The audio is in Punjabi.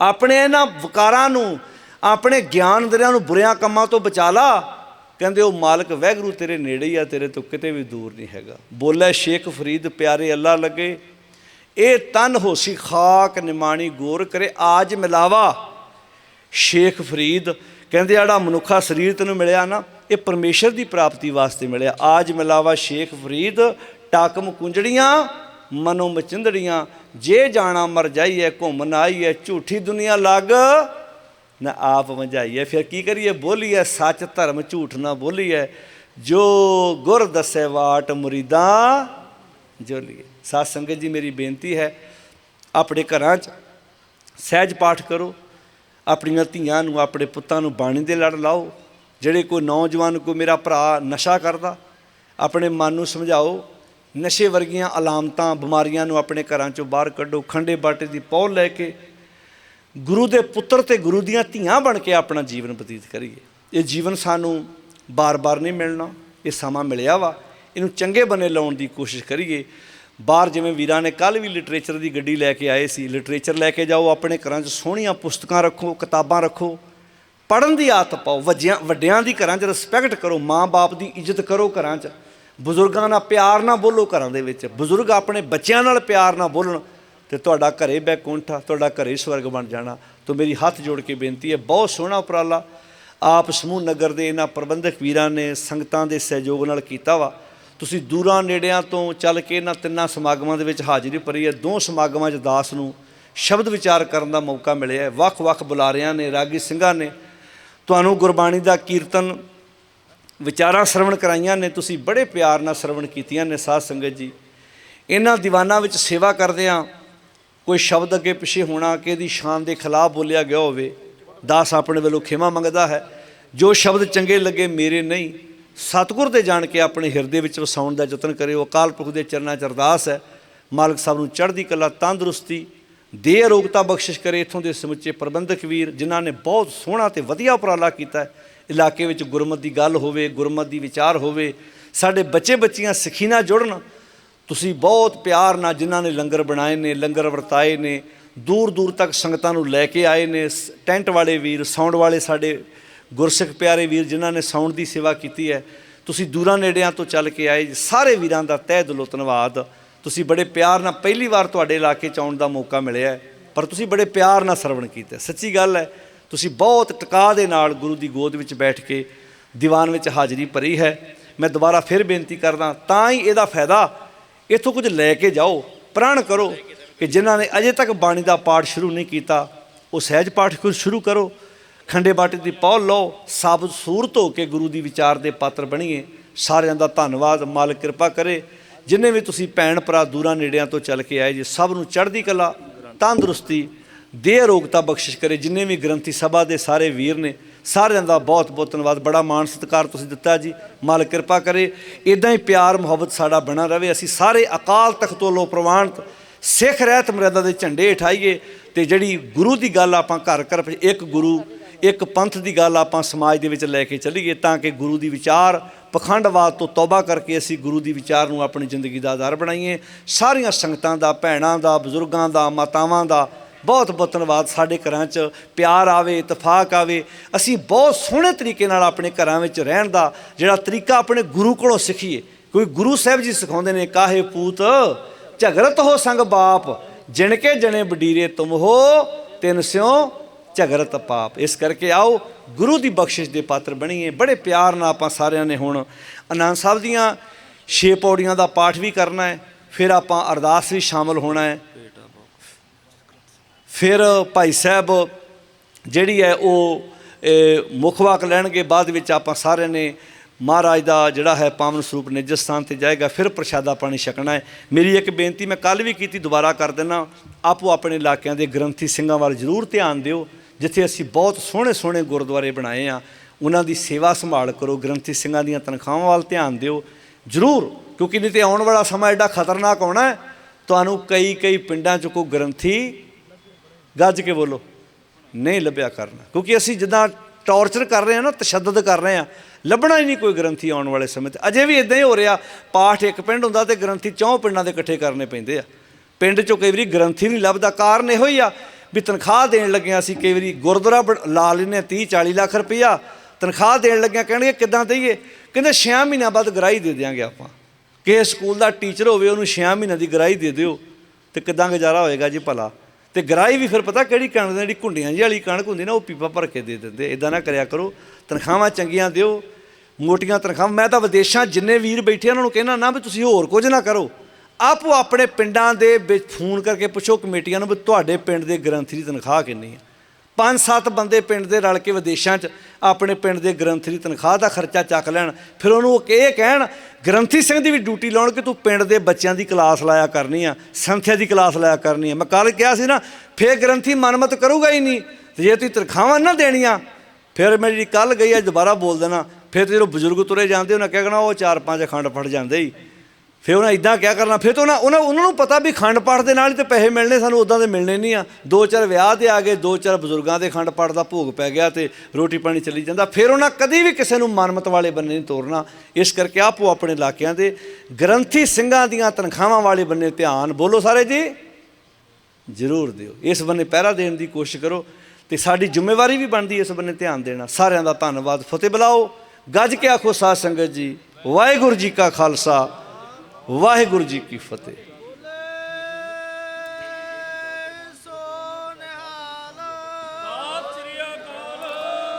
ਆਪਣੇ ਇਹਨਾਂ ਵਕਾਰਾਂ ਨੂੰ, ਆਪਣੇ ਗਿਆਨ ਦਰਿਆ ਨੂੰ ਬੁਰਿਆਂ ਕੰਮਾਂ ਤੋਂ ਬਚਾ ਲਾ। ਕਹਿੰਦੇ ਉਹ ਮਾਲਕ, ਵੈਗਰੂ, ਤੇਰੇ ਨੇੜੇ ਹੀ ਆ, ਤੇਰੇ ਤੋਂ ਕਿਤੇ ਵੀ ਦੂਰ ਨਹੀਂ ਹੈਗਾ। ਬੋਲੇ, ਸ਼ੇਖ ਫਰੀਦ, ਪਿਆਰੇ ਅੱਲਾ ਲੱਗੇ। ਇਹ ਤਨ ਹੋਸੀ ਖਾਕ ਨਿਮਾਣੀ ਗੋਰ ਕਰੇ, ਆਜ ਮਿਲਾਵਾ। ਸ਼ੇਖ ਫਰੀਦ ਕਹਿੰਦੇ ਜਿਹੜਾ ਮਨੁੱਖਾ ਸਰੀਰ ਤੈਨੂੰ ਮਿਲਿਆ ਨਾ, ਇਹ ਪਰਮੇਸ਼ਰ ਦੀ ਪ੍ਰਾਪਤੀ ਵਾਸਤੇ ਮਿਲਿਆ। ਆਜ ਮਿਲਾਵਾ, ਸ਼ੇਖ ਫਰੀਦ, ਟਾਕਮ ਕੁੰਜੜੀਆਂ, ਮਨੋ ਮਚਿੰਦੜੀਆਂ ਜੇ ਜਾਣਾ ਮਰ ਜਾਈਏ ਘੁੰਮਣ ਆਈਏ, ਝੂਠੀ ਦੁਨੀਆ ਲੱਗ ਨਾ ਆਪ ਵੰਜਾਈਏ। ਫਿਰ ਕੀ ਕਰੀਏ? ਬੋਲੀਏ, ਸੱਚ ਧਰਮ ਝੂਠ ਨਾ ਬੋਲੀਏ। ਜੋ ਗੁਰ ਦੱਸੇ ਵਾਟ ਮੁਰੀਦਾਂ, ਜੋਲੀਏ। ਸਾਧ ਸੰਗਤ ਜੀ, ਮੇਰੀ ਬੇਨਤੀ ਹੈ, ਆਪਣੇ ਘਰਾਂ 'ਚ ਸਹਿਜ ਪਾਠ ਕਰੋ। ਆਪਣੀਆਂ ਧੀਆਂ ਨੂੰ, ਆਪਣੇ ਪੁੱਤਾਂ ਨੂੰ ਬਾਣੀ ਦੇ ਲੜ ਲਾਓ। ਜਿਹੜੇ ਕੋਈ ਨੌਜਵਾਨ, ਕੋਈ ਮੇਰਾ ਭਰਾ ਨਸ਼ਾ ਕਰਦਾ, ਆਪਣੇ ਮਨ ਨੂੰ ਸਮਝਾਓ। ਨਸ਼ੇ ਵਰਗੀਆਂ ਅਲਾਮਤਾਂ ਬਿਮਾਰੀਆਂ ਨੂੰ ਆਪਣੇ ਘਰਾਂ ਚੋਂ ਬਾਹਰ ਕੱਢੋ, ਖੰਡੇ ਬਾਟੇ ਦੀ ਪੌਲ ਲੈ ਕੇ ਗੁਰੂ ਦੇ ਪੁੱਤਰ ਤੇ ਗੁਰੂ ਦੀਆਂ ਧੀਆਂ ਬਣ ਕੇ ਆਪਣਾ ਜੀਵਨ ਬਤੀਤ ਕਰੀਏ। ਇਹ ਜੀਵਨ ਸਾਨੂੰ ਬਾਰ-ਬਾਰ ਨਹੀਂ ਮਿਲਣਾ, ਇਹ ਸਮਾਂ ਮਿਲਿਆ ਵਾ। ਇਹਨੂੰ ਚੰਗੇ ਬਨੇ ਲਾਉਣ ਦੀ ਕੋਸ਼ਿਸ਼ ਕਰੀਏ। ਬਾਹਰ ਜਿਵੇਂ ਵੀਰਾਂ ਨੇ ਕੱਲ ਵੀ ਲਿਟਰੇਚਰ ਦੀ ਗੱਡੀ ਲੈ ਕੇ ਆਏ ਸੀ, ਲਿਟਰੇਚਰ ਲੈ ਕੇ ਜਾਓ, ਆਪਣੇ ਘਰਾਂ 'ਚ ਸੋਹਣੀਆਂ ਪੁਸਤਕਾਂ ਰੱਖੋ, ਕਿਤਾਬਾਂ ਰੱਖੋ। ਪੜਨ ਦੀ ਆਦਤ ਪਾਓ ਵੱਜਿਆਂ ਵੱਡਿਆਂ ਦੀ ਘਰਾਂ 'ਚ ਰਿਸਪੈਕਟ ਕਰੋ, ਮਾਂ-ਬਾਪ ਦੀ ਇੱਜ਼ਤ ਕਰੋ ਘਰਾਂ 'ਚ। ਬਜ਼ੁਰਗਾਂ ਨਾਲ ਪਿਆਰ ਨਾਲ ਬੋਲੋ ਘਰਾਂ ਦੇ ਵਿੱਚ। ਬਜ਼ੁਰਗ ਆਪਣੇ ਬੱਚਿਆਂ ਨਾਲ ਪਿਆਰ ਨਾਲ ਬੋਲਣ ਤੇ ਤੁਹਾਡਾ ਘਰੇ ਬੈਕੁੰਠਾ ਤੁਹਾਡਾ ਘਰੇ ਸਵਰਗ ਬਣ ਜਾਣਾ। ਤੋਂ ਮੇਰੀ ਹੱਥ ਜੋੜ ਕੇ ਬੇਨਤੀ ਹੈ, ਬਹੁਤ ਸੋਹਣਾ ਉਪਰਾਲਾ। ਆਪ ਸਮੂਹ ਨਗਰ ਦੇ ਇਹਨਾਂ ਪ੍ਰਬੰਧਕ ਵੀਰਾਂ ਨੇ ਸੰਗਤਾਂ ਦੇ ਸਹਿਯੋਗ ਨਾਲ ਕੀਤਾ ਵਾ। ਤੁਸੀਂ ਦੂਰਾਂ ਨੇੜਿਆਂ ਤੋਂ ਚੱਲ ਕੇ ਇਹਨਾਂ ਤਿੰਨਾਂ ਸਮਾਗਮਾਂ ਦੇ ਵਿੱਚ ਹਾਜ਼ਰੀ ਭਰੀ ਹੈ। ਦੋ ਸਮਾਗਮਾਂ 'ਚ ਦਾਸ ਨੂੰ ਸ਼ਬਦ ਵਿਚਾਰ ਕਰਨ ਦਾ ਮੌਕਾ ਮਿਲਿਆ ਹੈ। ਵੱਖ-ਵੱਖ ਬੁਲਾਰਿਆਂ ਨੇ, ਰਾਗੀ ਸਿੰਘਾਂ ਨੇ। ਤੁਹਾਨੂੰ ਗੁਰਬਾਣੀ ਦਾ ਕੀਰਤਨ ਵਿਚਾਰਾਂ ਸਰਵਣ ਕਰਾਈਆਂ ਨੇ, ਤੁਸੀਂ ਬੜੇ ਪਿਆਰ ਨਾਲ ਸਰਵਣ ਕੀਤੀਆਂ ਨੇ ਸਾਧ ਸੰਗਤ ਜੀ। ਇਹਨਾਂ ਦੀਵਾਨਾਂ ਵਿੱਚ ਸੇਵਾ ਕਰਦਿਆਂ ਕੋਈ ਸ਼ਬਦ ਅੱਗੇ ਪਿੱਛੇ ਹੋਣਾ ਕਿ ਇਹਦੀ ਸ਼ਾਨ ਦੇ ਖਿਲਾਫ ਬੋਲਿਆ ਗਿਆ ਹੋਵੇ, ਦਾਸ ਆਪਣੇ ਵੱਲੋਂ ਖਿਮਾ ਮੰਗਦਾ ਹੈ। ਜੋ ਸ਼ਬਦ ਚੰਗੇ ਲੱਗੇ, ਮੇਰੇ ਨਹੀਂ। ਸਤਿਗੁਰ ਦੇ ਜਾਣ ਕੇ ਆਪਣੇ ਹਿਰਦੇ ਵਿੱਚ ਵਸਾਉਣ ਦਾ ਯਤਨ ਕਰਿਓ। ਅਕਾਲ ਪੁਰਖ ਦੇ ਚਰਨਾਂ 'ਚ ਅਰਦਾਸ ਹੈ। ਮਾਲਕ ਸਾਹਿਬ ਨੂੰ ਚੜ੍ਹਦੀ ਕਲਾ, ਤੰਦਰੁਸਤੀ ਦੇ ਅਰੋਗਤਾ ਬਖਸ਼ਿਸ਼ ਕਰੇ। ਇਥੋਂ ਦੇ ਸਮੁੱਚੇ ਪ੍ਰਬੰਧਕ ਵੀਰ, ਜਿਨ੍ਹਾਂ ਨੇ ਬਹੁਤ ਸੋਹਣਾ ਤੇ ਵਧੀਆ ਉਪਰਾਲਾ ਕੀਤਾ ਇਲਾਕੇ ਵਿੱਚ ਗੁਰਮਤ ਦੀ ਗੱਲ ਹੋਵੇ, ਗੁਰਮਤ ਦੀ ਵਿਚਾਰ ਹੋਵੇ, ਸਾਡੇ ਬੱਚੇ ਬੱਚੀਆਂ ਸਿੱਖੀ ਨਾਲ ਜੁੜਨ। ਤੁਸੀਂ ਬਹੁਤ ਪਿਆਰ ਨਾਲ ਜਿਨ੍ਹਾਂ ਨੇ ਲੰਗਰ ਬਣਾਏ ਨੇ, ਲੰਗਰ ਵਰਤਾਏ ਨੇ ਦੂਰ ਦੂਰ ਤੱਕ ਸੰਗਤਾਂ ਨੂੰ ਲੈ ਕੇ ਆਏ ਨੇ, ਸ- ਟੈਂਟ ਵਾਲੇ ਵੀਰ ਸਾਊਂਡ ਵਾਲੇ ਸਾਡੇ ਗੁਰਸਿੱਖ ਪਿਆਰੇ ਵੀਰ ਜਿਨ੍ਹਾਂ ਨੇ ਸਾਊਂਡ ਦੀ ਸੇਵਾ ਕੀਤੀ ਹੈ, ਤੁਸੀਂ ਦੂਰਾਂ ਨੇੜਿਆਂ ਤੋਂ ਚੱਲ ਕੇ ਆਏ, ਸਾਰੇ ਵੀਰਾਂ ਦਾ ਤਹਿ ਦਿਲੋਂ ਧੰਨਵਾਦ। ਤੁਸੀਂ ਬੜੇ ਪਿਆਰ ਨਾਲ ਪਹਿਲੀ ਵਾਰ ਤੁਹਾਡੇ ਇਲਾਕੇ ਚ ਆਉਣ ਦਾ ਮੌਕਾ ਮਿਲਿਆ ਪਰ ਤੁਸੀਂ ਬੜੇ ਪਿਆਰ ਨਾਲ ਸਰਵਣ ਕੀਤਾ ਸੱਚੀ ਗੱਲ ਹੈ ਤੁਸੀਂ ਬਹੁਤ ਟਿਕਾ ਦੇ ਨਾਲ ਗੁਰੂ ਦੀ ਗੋਦ ਵਿੱਚ ਬੈਠ ਕੇ ਦੀਵਾਨ ਵਿੱਚ ਹਾਜ਼ਰੀ ਭਰੀ ਹੈ। ਮੈਂ ਦੁਬਾਰਾ ਫਿਰ ਬੇਨਤੀ ਕਰਦਾ, ਤਾਂ ਹੀ ਇਹਦਾ ਫਾਇਦਾ। ਇੱਥੋਂ ਕੁਝ ਲੈ ਕੇ ਜਾਓ, ਪ੍ਰਣ ਕਰੋ ਕਿ ਜਿਨ੍ਹਾਂ ਨੇ ਅਜੇ ਤੱਕ ਬਾਣੀ ਦਾ ਪਾਠ ਸ਼ੁਰੂ ਨਹੀਂ ਕੀਤਾ, ਉਹ ਸਹਿਜ ਪਾਠ ਕੁਝ ਸ਼ੁਰੂ ਕਰੋ। ਖੰਡੇ ਬਾਟੇ ਦੀ ਪੌਲ ਲਓ, ਸਾਬਤ ਸੂਰਤ ਹੋ ਕੇ ਗੁਰੂ ਦੀ ਵਿਚਾਰ ਦੇ ਪਾਤਰ ਬਣੀਏ। ਸਾਰਿਆਂ ਦਾ ਧੰਨਵਾਦ, ਮਾਲਕ ਕਿਰਪਾ ਕਰੇ। ਜਿੰਨੇ ਵੀ ਤੁਸੀਂ ਭੈਣ ਭਰਾ ਦੂਰਾਂ ਨੇੜਿਆਂ ਤੋਂ ਚੱਲ ਕੇ ਆਏ ਜੀ, ਸਭ ਨੂੰ ਚੜ੍ਹਦੀ ਕਲਾ, ਤੰਦਰੁਸਤੀ ਦੇ ਅਰੋਗਤਾ ਬਖਸ਼ਿਸ਼ ਕਰੇ, ਜਿੰਨੇ ਵੀ ਗ੍ਰੰਥੀ ਸਭਾ ਦੇ ਸਾਰੇ ਵੀਰ ਨੇ, ਸਾਰਿਆਂ ਦਾ ਬਹੁਤ ਬਹੁਤ ਧੰਨਵਾਦ। ਬੜਾ ਮਾਣ ਸਤਿਕਾਰ ਤੁਸੀਂ ਦਿੱਤਾ ਜੀ। ਮਾਲਕ ਕਿਰਪਾ ਕਰੇ ਇਦਾਂ ਹੀ ਪਿਆਰ ਮੁਹੱਬਤ ਸਾਡਾ ਬਣਾ ਰਹੇ ਅਸੀਂ ਸਾਰੇ ਅਕਾਲ ਤਖਤ ਤੋਂ ਲੋ ਪ੍ਰਵਾਨਿਤ ਸਿੱਖ ਰਹਿਤ ਮਰਿਆਦਾ ਦੇ ਝੰਡੇ ਉਠਾਈਏ ਤੇ ਜਿਹੜੀ ਗੁਰੂ ਦੀ ਗੱਲ ਆਪਾਂ ਘਰ ਘਰ ਇੱਕ ਗੁਰੂ, ਇੱਕ ਪੰਥ ਦੀ ਗੱਲ ਆਪਾਂ ਸਮਾਜ ਦੇ ਵਿੱਚ ਲੈ ਕੇ ਚੱਲੀਏ ਤਾਂ ਕਿ ਗੁਰੂ ਦੀ ਵਿਚਾਰ ਪਖੰਡਵਾਦ ਤੋਂ ਤੌਬਾ ਕਰਕੇ ਅਸੀਂ ਗੁਰੂ ਦੀ ਵਿਚਾਰ ਨੂੰ ਆਪਣੀ ਜ਼ਿੰਦਗੀ ਦਾ ਆਧਾਰ ਬਣਾਈਏ। ਸਾਰੀਆਂ ਸੰਗਤਾਂ ਦਾ, ਭੈਣਾਂ ਦਾ, ਬਜ਼ੁਰਗਾਂ ਦਾ, ਮਾਤਾਵਾਂ ਦਾ ਬਹੁਤ ਬਹੁਤ ਧੰਨਵਾਦ ਸਾਡੇ ਘਰਾਂ 'ਚ, ਪਿਆਰ ਆਵੇ, ਇਤਫਾਕ ਆਵੇ। ਅਸੀਂ ਬਹੁਤ ਸੋਹਣੇ ਤਰੀਕੇ ਨਾਲ ਆਪਣੇ ਘਰਾਂ ਵਿੱਚ ਰਹਿਣ ਦਾ ਜਿਹੜਾ ਤਰੀਕਾ ਆਪਣੇ ਗੁਰੂ ਕੋਲੋਂ ਸਿੱਖੀਏ। ਕੋਈ ਗੁਰੂ ਸਾਹਿਬ ਜੀ ਸਿਖਾਉਂਦੇ ਨੇ, ਕਾਹੇ ਪੂਤ, ਝਗਰਤ ਹੋ ਸੰਗ ਬਾਪ ਜਿਣ ਕੇ ਜਣੇ ਬਡੀਰੇ ਤੁਮ ਹੋ, ਤਿੰਨ ਸਿਓ ਝਗਰਤ ਪਾਪ। ਇਸ ਕਰਕੇ ਆਓ, ਗੁਰੂ ਦੀ ਬਖਸ਼ਿਸ਼ ਦੇ ਪਾਤਰ ਬਣੀਏ। ਬੜੇ ਪਿਆਰ ਨਾਲ ਆਪਾਂ ਸਾਰਿਆਂ ਨੇ ਹੁਣ ਆਨੰਦ ਸਾਹਿਬ ਦੀਆਂ ਛੇ ਪੌੜੀਆਂ ਦਾ ਪਾਠ ਵੀ ਕਰਨਾ ਹੈ, ਫਿਰ ਆਪਾਂ ਅਰਦਾਸ ਵੀ ਸ਼ਾਮਲ ਹੋਣਾ ਹੈ। ਫਿਰ ਭਾਈ ਸਾਹਿਬ ਜਿਹੜੀ ਹੈ ਉਹ ਮੁੱਖ ਵਾਕ ਲੈਣਗੇ, ਬਾਅਦ ਵਿੱਚ ਆਪਾਂ ਸਾਰਿਆਂ ਨੇ ਮਹਾਰਾਜ ਦਾ ਜਿਹੜਾ ਹੈ ਪਾਵਨ ਸਰੂਪ ਨਿਜ ਸਥਾਨ ਤੇ ਜਾਏਗਾ, ਫਿਰ ਪ੍ਰਸ਼ਾਦਾ ਪਾਣੀ ਛਕਣਾ ਹੈ। ਮੇਰੀ ਇੱਕ ਬੇਨਤੀ, ਮੈਂ ਕੱਲ ਵੀ ਕੀਤੀ, ਦੁਬਾਰਾ ਕਰ ਦੇਣਾ ਆਪੋ ਆਪਣੇ ਇਲਾਕਿਆਂ ਦੇ ਗ੍ਰੰਥੀ ਸਿੰਘਾਂ ਵੱਲ ਜ਼ਰੂਰ ਧਿਆਨ ਦਿਓ, ਜਿੱਥੇ ਅਸੀਂ ਬਹੁਤ ਸੋਹਣੇ ਸੋਹਣੇ ਗੁਰਦੁਆਰੇ ਬਣਾਏ ਆ। ਉਹਨਾਂ ਦੀ ਸੇਵਾ ਸੰਭਾਲ ਕਰੋ, ਗ੍ਰੰਥੀ ਸਿੰਘਾਂ ਦੀਆਂ ਤਨਖਾਹਾਂ ਵੱਲ ਧਿਆਨ ਦਿਓ। ਜ਼ਰੂਰ, ਕਿਉਂਕਿ ਨਹੀਂ ਤੇ ਆਉਣ ਵਾਲਾ ਸਮਾਂ ਐਡਾ ਖਤਰਨਾਕ ਆਉਣਾ ਹੈ। ਤੁਹਾਨੂੰ ਕਈ ਕਈ ਪਿੰਡਾਂ 'ਚ ਕੋਈ ਗ੍ਰੰਥੀ ਗੱਜ ਕੇ ਬੋਲੋ। ਨਹੀਂ ਲੱਭਿਆ ਕਰਨਾ। ਕਿਉਂਕਿ ਅਸੀਂ ਜਿੱਦਾਂ ਟੌਰਚਰ ਕਰ ਰਹੇ ਹਾਂ ਨਾ, ਤਸ਼ੱਦਦ ਕਰ ਰਹੇ ਹਾਂ, ਲੱਭਣਾ ਹੀ ਨਹੀਂ ਕੋਈ ਗ੍ਰੰਥੀ ਆਉਣ ਵਾਲੇ ਸਮੇਂ ਤੇ। ਅਜੇ ਵੀ ਇਦਾਂ ਹੀ ਹੋ ਰਿਹਾ, ਪਾਠ ਇੱਕ ਪਿੰਡ ਹੁੰਦਾ ਤੇ ਗ੍ਰੰਥੀ ਚੌਂ ਪਿੰਡਾਂ ਦੇ ਇਕੱਠੇ ਕਰਨੇ ਪੈਂਦੇ ਆ। ਪਿੰਡ ਚੋਂ ਕਈ ਵਾਰੀ ਗ੍ਰੰਥੀ ਨਹੀਂ ਲੱਭਦਾ, ਕਾਰਨ ਇਹੋ ਹੀ ਆ ਵੀ ਤਨਖਾਹ ਦੇਣ ਲੱਗਿਆ ਅਸੀਂ ਕਈ ਵਾਰੀ ਗੁਰਦੁਆਰਾ ਬਣ- ਲਾ ਲੈਂਦੇ 30 40 ਲੱਖ ਰੁਪਈਆ, ਤਨਖਾਹ ਦੇਣ ਲੱਗਿਆ ਕਹਿਣਗੇ ਕਿੱਦਾਂ ਦਈਏ? ਕਹਿੰਦੇ 6 ਮਹੀਨਿਆਂ ਬਾਅਦ ਗਰਾਈ ਦੇ ਦਿਆਂਗੇ ਆਪਾਂ। ਕਿਸੇ ਸਕੂਲ ਦਾ ਟੀਚਰ ਹੋਵੇ, ਉਹਨੂੰ 6 ਮਹੀਨਿਆਂ ਦੀ ਗਰਾਈ ਦੇ ਦਿਓ ਤੇ ਕਿੱਦਾਂ ਗੁਜ਼ਾਰਾ ਹੋਏਗਾ ਜੀ ਭਲਾ? ਤੇ ਗਰਾਈ ਵੀ ਫਿਰ ਪਤਾ ਕਿਹੜੀ ਕਣਕ ਜਿਹੜੀ ਕੁੰਡੀਆਂ ਜਿਹੀ ਵਾਲੀ ਕਣਕ ਹੁੰਦੀ ਨਾ, ਉਹ ਪੀਪਾ ਭਰ ਕੇ ਦੇ ਦਿੰਦੇ। ਇਦਾਂ ਨਾ ਕਰਿਆ ਕਰੋ। ਤਨਖਾਹਾਂ ਚੰਗੀਆਂ ਦਿਓ, ਮੋਟੀਆਂ ਤਨਖਾਹਾਂ। ਮੈਂ ਤਾਂ ਵਿਦੇਸ਼ਾਂ ਜਿੰਨੇ ਵੀਰ ਬੈਠੇ ਉਹਨਾਂ ਨੂੰ ਕਹਿਣਾ ਨਾ ਵੀ ਤੁਸੀਂ ਹੋਰ ਕੁਝ ਨਾ ਕਰੋ। ਆਪੋ ਆਪਣੇ ਪਿੰਡਾਂ ਦੇ ਵਿੱਚ ਫੋਨ ਕਰਕੇ ਪੁੱਛੋ, ਕਮੇਟੀਆਂ ਨੂੰ ਵੀ ਤੁਹਾਡੇ ਪਿੰਡ ਦੇ ਗ੍ਰੰਥੀ ਦੀ ਤਨਖਾਹ ਕਿੰਨੀ ਹੈ ਪੰਜ ਸੱਤ ਬੰਦੇ ਪਿੰਡ ਦੇ ਰਲ ਕੇ ਵਿਦੇਸ਼ਾਂ 'ਚ ਆਪਣੇ ਪਿੰਡ ਦੇ ਗ੍ਰੰਥੀ ਦੀ ਤਨਖਾਹ ਦਾ ਖਰਚਾ ਚੱਕ ਲੈਣ। ਫਿਰ ਉਹਨੂੰ ਉਹ ਇਹ ਕਹਿਣ, ਗ੍ਰੰਥੀ ਸਿੰਘ ਦੀ ਵੀ ਡਿਊਟੀ ਲਾਉਣ ਕਿ ਤੂੰ ਪਿੰਡ ਦੇ ਬੱਚਿਆਂ ਦੀ ਕਲਾਸ ਲਾਇਆ ਕਰਨੀ ਆ, ਸੰਥਿਆ ਦੀ ਕਲਾਸ ਲਾਇਆ ਕਰਨੀ ਆ। ਮੈਂ ਕੱਲ ਕਿਹਾ ਸੀ ਨਾ, ਫੇਰ ਗ੍ਰੰਥੀ ਮਨਮਤ ਕਰੂਗਾ ਹੀ ਨਹੀਂ, ਤੇ ਜੇ ਤੁਸੀਂ ਤਨਖਾਹਾਂ ਨਾ ਦੇਣੀਆਂ, ਫਿਰ ਮੈਂ ਜਿਹੜੀ ਕੱਲ ਗਈ ਆ ਦੁਬਾਰਾ ਬੋਲ ਦੇਣਾ। ਫਿਰ ਤੇ ਜਦੋਂ ਬਜ਼ੁਰਗ ਤੁਰੇ ਜਾਂਦੇ, ਉਹਨਾਂ ਕਹਿ ਕਹਿਣਾ ਉਹ ਚਾਰ ਪੰਜ ਖੰਡ ਫੜ ਜਾਂਦੇ ਹੀ। ਫਿਰ ਉਹਨਾਂ ਇਦਾਂ ਕਿਆ ਕਰਨਾ? ਫਿਰ ਤਾਂ ਉਹਨਾਂ ਉਹਨਾਂ ਉਹਨਾਂ ਨੂੰ ਪਤਾ ਵੀ ਖੰਡ ਪਾਠ ਦੇ ਨਾਲ ਹੀ ਤੇ ਪੈਸੇ ਮਿਲਣੇ, ਸਾਨੂੰ ਉਦਾਂ ਦੇ ਮਿਲਣੇ ਨਹੀਂ ਆ। ਦੋ ਚਾਰ ਵਿਆਹ ਦੇ ਆ ਗਏ, ਦੋ ਚਾਰ ਬਜ਼ੁਰਗਾਂ ਦੇ ਖੰਡ ਪਾਠ ਦਾ ਭੋਗ ਪੈ ਗਿਆ ਤੇ ਰੋਟੀ ਪਾਣੀ ਚੱਲੀ ਜਾਂਦਾ। ਫਿਰ ਉਹਨਾਂ ਕਦੀ ਵੀ ਕਿਸੇ ਨੂੰ ਮਨਮਤ ਵਾਲੇ ਬੰਨੇ ਨਹੀਂ ਤੋਰਨਾ। ਇਸ ਕਰਕੇ ਆਪੋ ਆਪਣੇ ਇਲਾਕਿਆਂ ਦੇ ਗ੍ਰੰਥੀ ਸਿੰਘਾਂ ਦੀਆਂ ਤਨਖਾਹਾਂ ਵਾਲੇ ਬੰਨੇ ਧਿਆਨ। ਬੋਲੋ ਸਾਰੇ ਜੀ, ਜ਼ਰੂਰ ਦਿਓ। ਇਸ ਬੰਨੇ ਪਹਿਰਾ ਦੇਣ ਦੀ ਕੋਸ਼ਿਸ਼ ਕਰੋ ਤੇ ਸਾਡੀ ਜ਼ਿੰਮੇਵਾਰੀ ਵੀ ਬਣਦੀ ਇਸ ਬੰਨੇ ਧਿਆਨ ਦੇਣਾ। ਸਾਰਿਆਂ ਦਾ ਧੰਨਵਾਦ। ਫਤਿਹ ਬੁਲਾਓ। ਗੱਜ ਕੇ ਆਖੋ, ਸਾਧ ਸੰਗਤ ਜੀ, ਵਾਹਿਗੁਰੂ ਜੀ ਕਾ ਖਾਲਸਾ। ਵਾਹਿਗੁਰੂ ਜੀ ਕੀ ਫਤਿਹ।